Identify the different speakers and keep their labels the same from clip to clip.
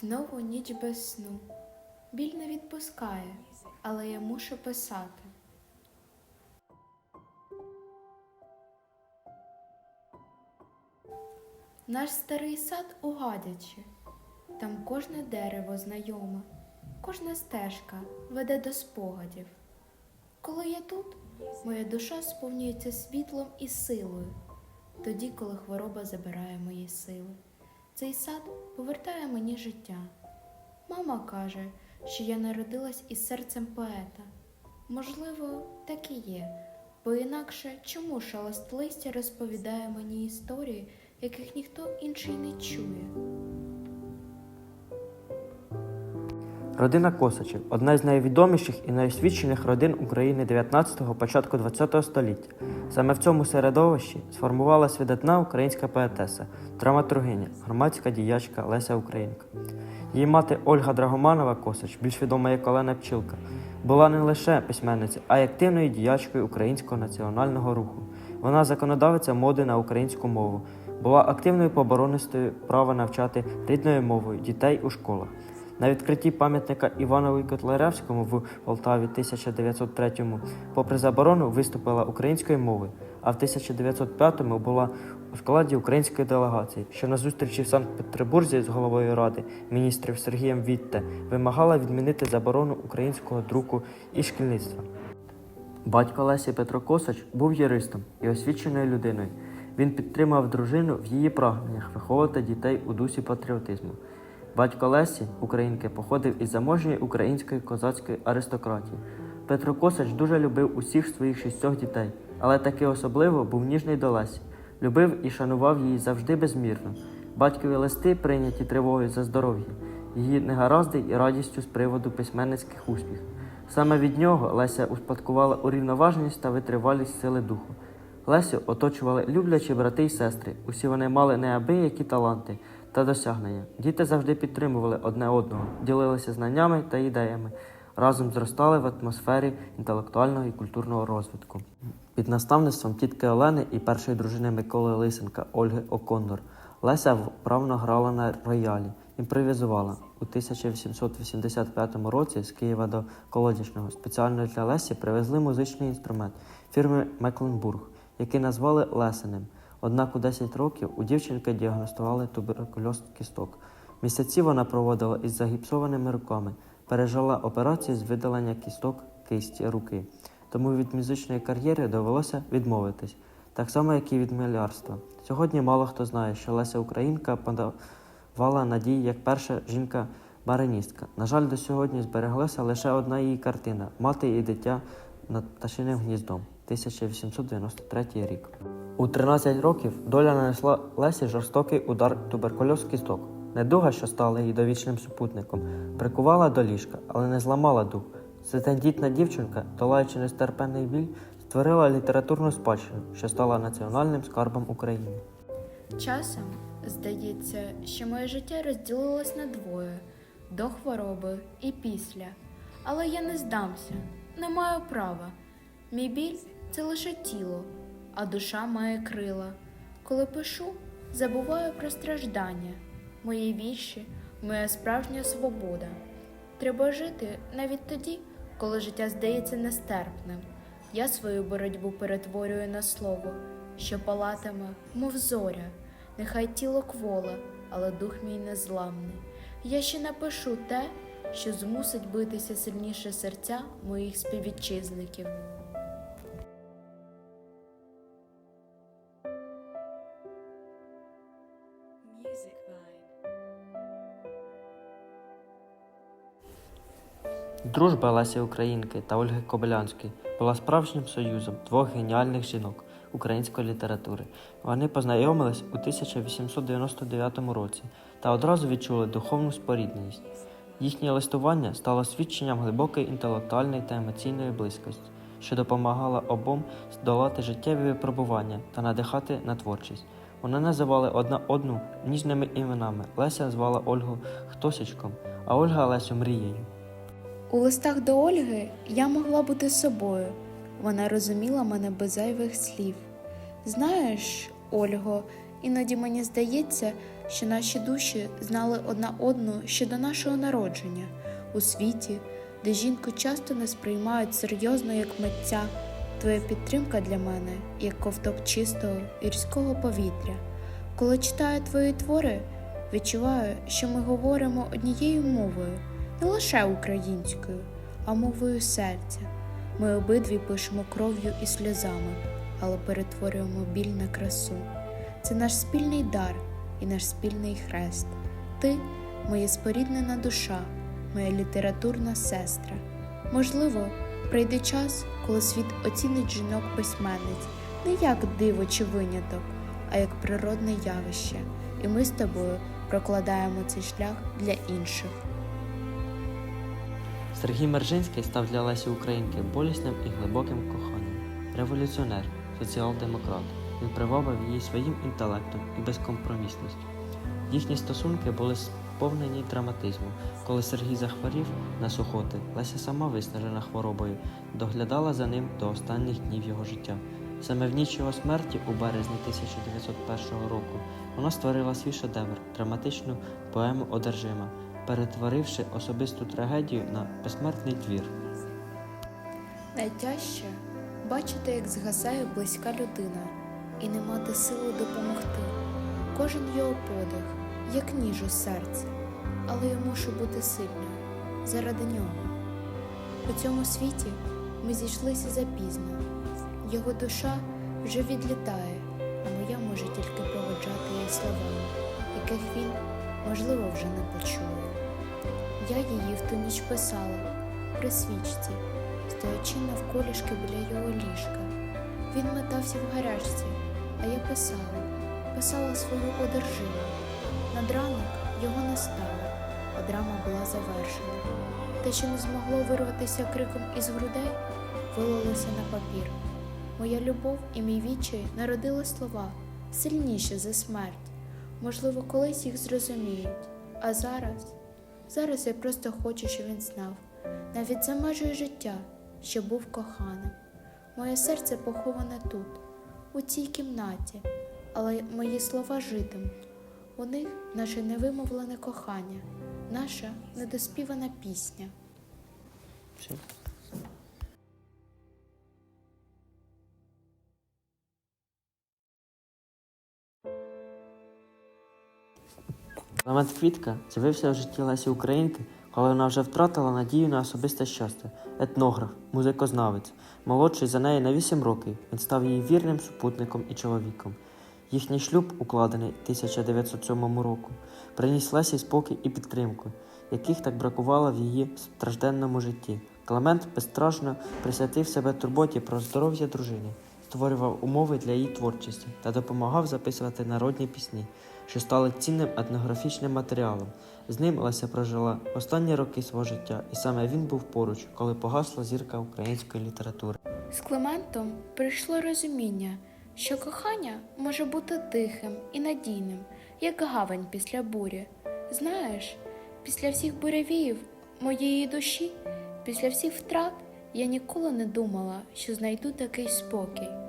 Speaker 1: Знову ніч без сну. Біль не відпускає, але я мушу писати. Наш старий сад у Гадячі. Там кожне дерево знайоме, кожна стежка веде до спогадів. Коли я тут, моя душа сповнюється світлом і силою, тоді, коли хвороба забирає мої сили. Цей сад повертає мені життя. Мама каже, що я народилась із серцем поета. Можливо, так і є, бо інакше чому шелест листя розповідає мені історії, яких ніхто інший не чує.
Speaker 2: Родина Косачів одна з найвідоміших і найосвічених родин України 19-го, початку 20-го століття. Саме в цьому середовищі сформувалась видатна українська поетеса, драматургиня, громадська діячка Леся Українка. Її мати Ольга Драгоманова Косач, більш відома як Олена Пчілка, була не лише письменницею, а й активною діячкою українського національного руху. Вона законодавиця моди на українську мову, була активною поборонистою права навчати рідною мовою дітей у школах. На відкритті пам'ятника Іванові Котляревському в Полтаві 1903-му, попри заборону, виступила українською мовою, а в 1905-му була у складі української делегації, що на зустрічі в Санкт-Петербурзі з головою ради міністрів Сергієм Вітте вимагала відмінити заборону українського друку і шкільництва. Батько Лесі Петро Косач був юристом і освіченою людиною. Він підтримав дружину в її прагненнях виховувати дітей у дусі патріотизму. Батько Лесі, українки, походив із заможньої української козацької аристократії. Петро Косач дуже любив усіх своїх шістьох дітей, але таки особливо був ніжний до Лесі. Любив і шанував її завжди безмірно. Батькові листи прийняті тривогою за здоров'я, її негаразди і радістю з приводу письменницьких успіхів. Саме від нього Леся успадкувала урівноваженість та витривалість сили духу. Лесю оточували люблячі брати й сестри. Усі вони мали неабиякі таланти та досягнення. Діти завжди підтримували одне одного, ділилися знаннями та ідеями, разом зростали в атмосфері інтелектуального і культурного розвитку. Під наставництвом тітки Олени і першої дружини Миколи Лисенка Ольги Окондор Леся вправно грала на роялі, імпровізувала. У 1885 році з Києва до Колодячного спеціально для Лесі привезли музичний інструмент фірми Мекленбург, який назвали Лесеним. Однак у 10 років у дівчинки діагностували туберкульоз кісток. Місяці вона проводила із загіпсованими руками, пережила операцію з видалення кісток кисті руки. Тому від музичної кар'єри довелося відмовитись, так само, як і від малярства. Сьогодні мало хто знає, що Леся Українка подавала надії як перша жінка-бариністка. На жаль, до сьогодні збереглася лише одна її картина Мати і дитя над пташиним гніздом 1893 рік. У 13 років доля нанесла Лесі жорстокий удар туберкульоз кісток. Недуга, що стала її довічним супутником, прикувала до ліжка, але не зламала дух. Сетендітна дівчинка, долаючи нестерпенний біль, створила літературну спадщину, що стала національним скарбом України.
Speaker 1: Часом здається, що моє життя розділилось на двоє до хвороби і після. Але я не здамся, не маю права. Мій біль це лише тіло, а душа має крила. Коли пишу, забуваю про страждання. Мої вірші, моя справжня свобода. Треба жити навіть тоді, коли життя здається нестерпним. Я свою боротьбу перетворюю на слово, що палатиме, мов зоря. Нехай тіло кволе, але дух мій незламний. Я ще напишу те, що змусить битися сильніше серця моїх співвітчизників.
Speaker 2: Дружба Лесі Українки та Ольги Кобилянської була справжнім союзом двох геніальних жінок української літератури. Вони познайомились у 1899 році та одразу відчули духовну спорідненість. Їхнє листування стало свідченням глибокої інтелектуальної та емоційної близькості, що допомагала обом здолати життєві випробування та надихати на творчість. Вони називали одна одну ніжними іменами. Леся звала Ольгу Хтосічком, а Ольга Лесю мрією.
Speaker 1: У листах до Ольги я могла бути собою. Вона розуміла мене без зайвих слів. Знаєш, Ольго, іноді мені здається, що наші душі знали одна одну ще до нашого народження у світі, де жінку часто не сприймають серйозно як митця. Твоя підтримка для мене як ковток чистого гірського повітря. Коли читаю твої твори, відчуваю, що ми говоримо однією мовою, не лише українською, а мовою серця. Ми обидві пишемо кров'ю і сльозами, але перетворюємо біль на красу. Це наш спільний дар і наш спільний хрест. Ти моя споріднена душа, моя літературна сестра. Можливо, прийде час, коли світ оцінить жінок письменниць не як диво чи виняток, а як природне явище, і ми з тобою прокладаємо цей шлях для інших.
Speaker 2: Сергій Мержинський став для Лесі Українки болісним і глибоким коханням. Революціонер, соціал-демократ. Він привабив її своїм інтелектом і безкомпромісністю. Їхні стосунки були сповнені драматизму. Коли Сергій захворів на сухоти, Леся сама виснажена хворобою, доглядала за ним до останніх днів його життя. Саме в ніч його смерті, у березні 1901 року, вона створила свій шедевр, драматичну поему Одержима, перетворивши особисту трагедію на безсмертний твір.
Speaker 1: Найтяжче бачити, як згасає близька людина, і не мати сили допомогти. Кожен його подих, як ніж у серці, але я мушу бути сильною заради нього. У цьому світі ми зійшлися запізно. Його душа вже відлітає, а моя може тільки проводжати її словами, яких він, можливо, вже не почує. Я її в ту ніч писала при свічці, стоячи навколішки біля його ліжка. Він метався в гарячці, а я писала, писала свою одержиму. Над ранок його не стало, а драма була завершена. Те, що не змогло вирватися криком із грудей, вилилося на папір. Моя любов і мій відчай народили слова сильніші за смерть. Можливо, колись їх зрозуміють. А зараз, зараз я просто хочу, щоб він знав, навіть за межею життя, що був коханим. Моє серце поховане тут, у цій кімнаті, але мої слова житимуть. У них наше невимовлене кохання, наша недоспівана пісня.
Speaker 2: Все. Клемент Квітка з'явився в житті Лесі Українки, коли вона вже втратила надію на особисте щастя. Етнограф, музикознавець, молодший за неї на 8 років, він став її вірним супутником і чоловіком. Їхній шлюб, укладений 1907 року, приніс Лесі спокій і підтримку, яких так бракувало в її стражденному житті. Клемент безстрашно присвятив себе турботі про здоров'я дружини, створював умови для її творчості та допомагав записувати народні пісні, що стали цінним етнографічним матеріалом. З ним Леся прожила останні роки свого життя, і саме він був поруч, коли погасла зірка української літератури.
Speaker 1: З Клементом прийшло розуміння, що кохання може бути тихим і надійним, як гавань після бурі. Знаєш, після всіх буревіїв моєї душі, після всіх втрат, я ніколи не думала, що знайду такий спокій.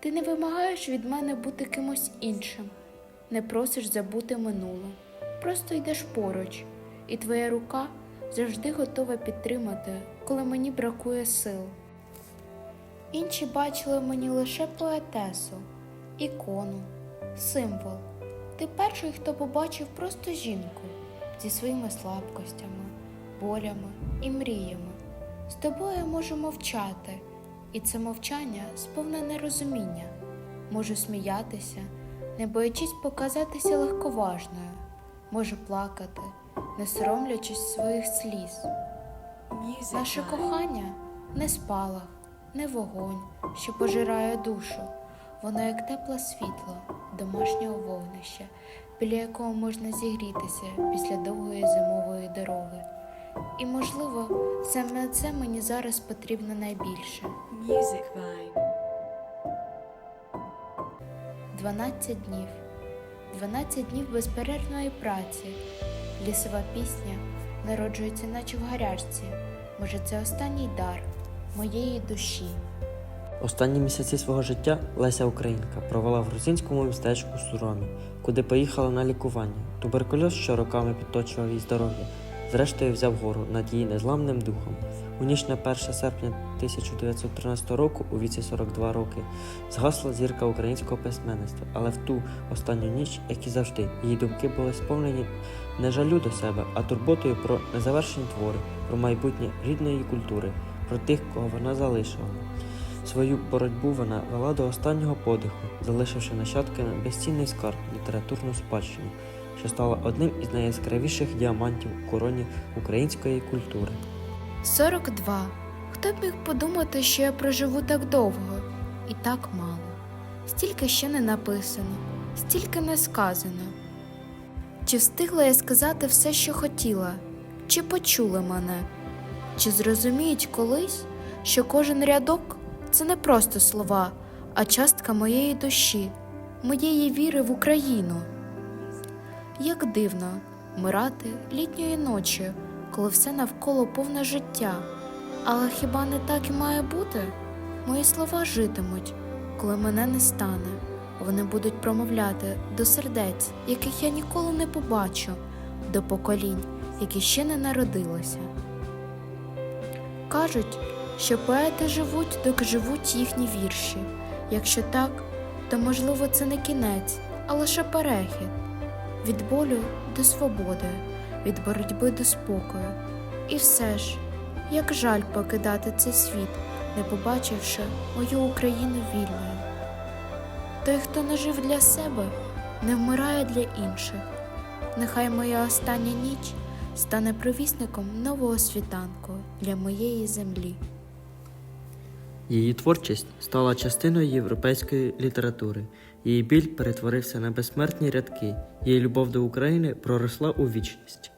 Speaker 1: Ти не вимагаєш від мене бути кимось іншим, не просиш забути минуле, просто йдеш поруч, і твоя рука завжди готова підтримати, коли мені бракує сил. Інші бачили мені лише поетесу, ікону, символ. Ти перший, хто побачив просто жінку зі своїми слабкостями, болями і мріями. З тобою я можу мовчати, і це мовчання сповнене розуміння. Можу сміятися, не боячись показатися легковажною, можу плакати, не соромлячись своїх сліз. Наше кохання не спалах, не вогонь, що пожирає душу. Воно як тепле світло, домашнього вогнища, біля якого можна зігрітися після довгої зимової дороги. І, можливо, саме це мені зараз потрібно найбільше.
Speaker 3: Music Vibe.
Speaker 1: 12 днів. 12 днів безперервної праці. Лісова пісня народжується, наче в гарячці. Може, це останній дар моєї душі.
Speaker 2: Останні місяці свого життя Леся Українка провела в грузинському містечку Суромі, куди поїхала на лікування. Туберкульоз, що роками підточував її здоров'я, зрештою взяв гору над її незламним духом. У ніч на 1 серпня 1913 року, у віці 42 роки, згасла зірка українського письменництва, але в ту останню ніч, як і завжди, її думки були сповнені не жалю до себе, а турботою про незавершені твори, про майбутнє рідної культури, про тих, кого вона залишила. Свою боротьбу вона вела до останнього подиху, залишивши нащадками безцінний скарб літературну спадщину, що стала одним із найяскравіших діамантів у короні української культури.
Speaker 1: 42. Хто б міг подумати, що я проживу так довго і так мало. Стільки ще не написано, стільки не сказано. Чи встигла я сказати все, що хотіла? Чи почули мене? Чи зрозуміють колись, що кожен рядок це не просто слова, а частка моєї душі, моєї віри в Україну? Як дивно мирати літньої ночі, коли все навколо повне життя. Але хіба не так і має бути? Мої слова житимуть, коли мене не стане. Вони будуть промовляти до сердець, яких я ніколи не побачу, до поколінь, які ще не народилися. Кажуть, що поети живуть, доки живуть їхні вірші. Якщо так, то можливо це не кінець, а лише перехід від болю до свободи, від боротьби до спокою. І все ж, як жаль покидати цей світ, не побачивши мою Україну вільною. Той, хто не жив для себе, не вмирає для інших. Нехай моя остання ніч стане провісником нового світанку для моєї землі.
Speaker 2: Її творчість стала частиною європейської літератури. Її біль перетворився на безсмертні рядки. Її любов до України проросла у вічність.